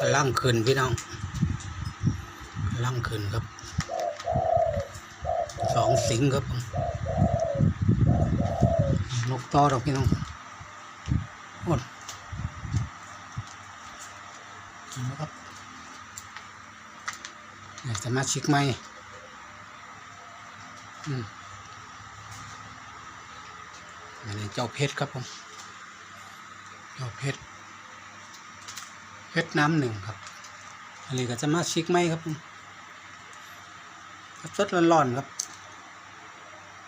กำลังขึ้นพี่น้องกำลังขึ้นครับ สองสิงครับนกต่อดอกพี่น้องหมดนะครับนี่สมาชิกใหมอืมอันนี้เจ้าเพชรครับผม เจ้าเพชร เพชรน้ำหนึ่งครับ อันนี้ก็จะมาชิกไหมครับผมครับสดร้อนๆครับ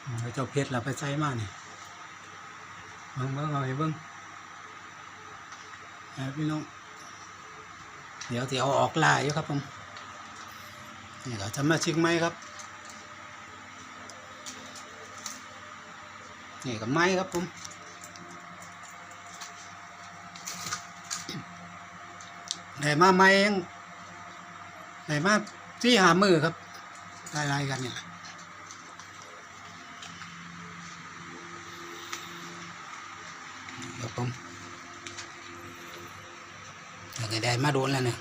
เอาเจ้าเพชรเราไปใส่มาเนี่ยเบิ้งเบิ้งเอาให้เบิ้งเอาพี่น้อง เดี๋ยวจะเอาออกลายอยู่ครับผมนี่เราจะมาชิกไหมครับนี่กับไม้ครับผม ได้มาไม้ยังได้มาที่หามือครับไล่ๆกันเนี่แหละครับผมยังได้มาโดนแล้วเนี่ย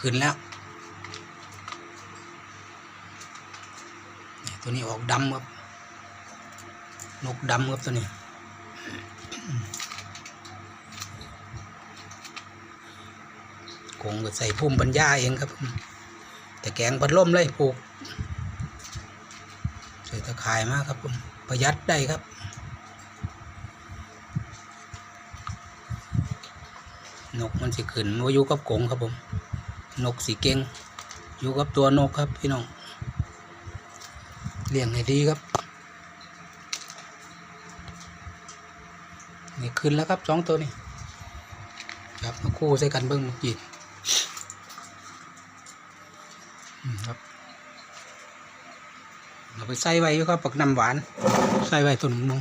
ขึ้นแล้ว ตัวนี้ออกดำครับนกดำครับตัวนี้ คงใส่พุ่มบรรยาเองครับ แต่แกงพัดลมเลยผูกใส่ตะข่ายมากครับผมประหยัดได้ครับนกมันสิขึ้นว่าอยู่กับกงครับผม นกสีเก่งอยู่กับตัวนกครับพี่น้องเลี้ยงให้ดีครับ นี่ขึ้นแล้วครับสองตัวนี่ครับมาคู่ใส่กันเบิ้งเมื่ เราไปใส่ไว้อยู่ครับปักน้ำหวาน ใส่ไว้ต้นมะม่ง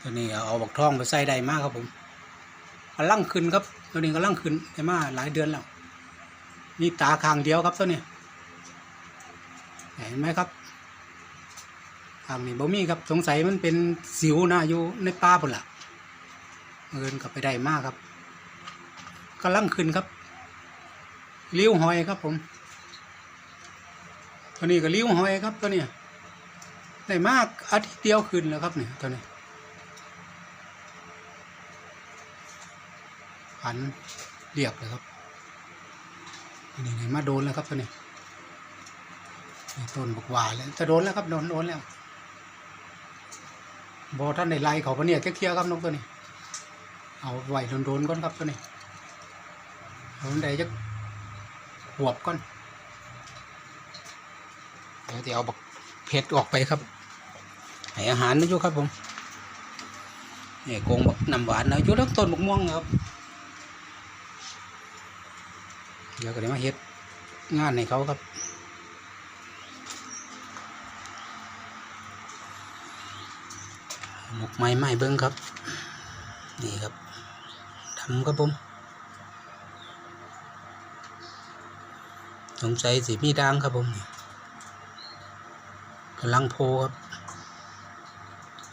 ตัวนี้เอาบักทองไปใส่ได้มากครับผมกำลังขึ้นครับ ตัวนี้กำลังขึ้นได้มาหลายเดือนแล้วนี่ตาข้างเดียวครับตัวนี้เห็นไหมครับทางนี้บ่มีครับสงสัยมันเป็นสิวนะอยู่ในป่าพุ่นละเงินกลับไปได้มากครับกำลังขึ้นครับเลี้ยวหอยครับผม ตัวนี้ก็เลี้วหอยครับตัวนี้ได้มากอาทิตย์เดียวขึ้นแล้วครับเนี่ยตัวนี้หันเรียบเลยครับตัวนี้ไหนมาโดนแล้วครับตัวนี้ต้นบกหวานแล้วจะโดนแล้วครับโดนโดนแล้วบอท่านในไล่เขาปะเนี่ยเคลียร์ครับนกตัวนี้ เอาไหวโดนๆก่อนครับตัวนี้เอาใดจะหวบก่อน เดี๋ยวจะเอาบักเพชรออกไปครับให้อาหารนอยู่ครับผมนี่กงบักน้ำหวานนะอยู่ทั้งต้นบักม่วงครับเดี๋ยวก็ได้มาเฮ็ดงานให้เขาครับหมกไม้ไม้เบิ้งครับ นี่ครับดำครับผมสงสัยสีมีด่างครับผมนี่ กำลังโพครับ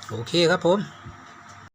โอเคครับผม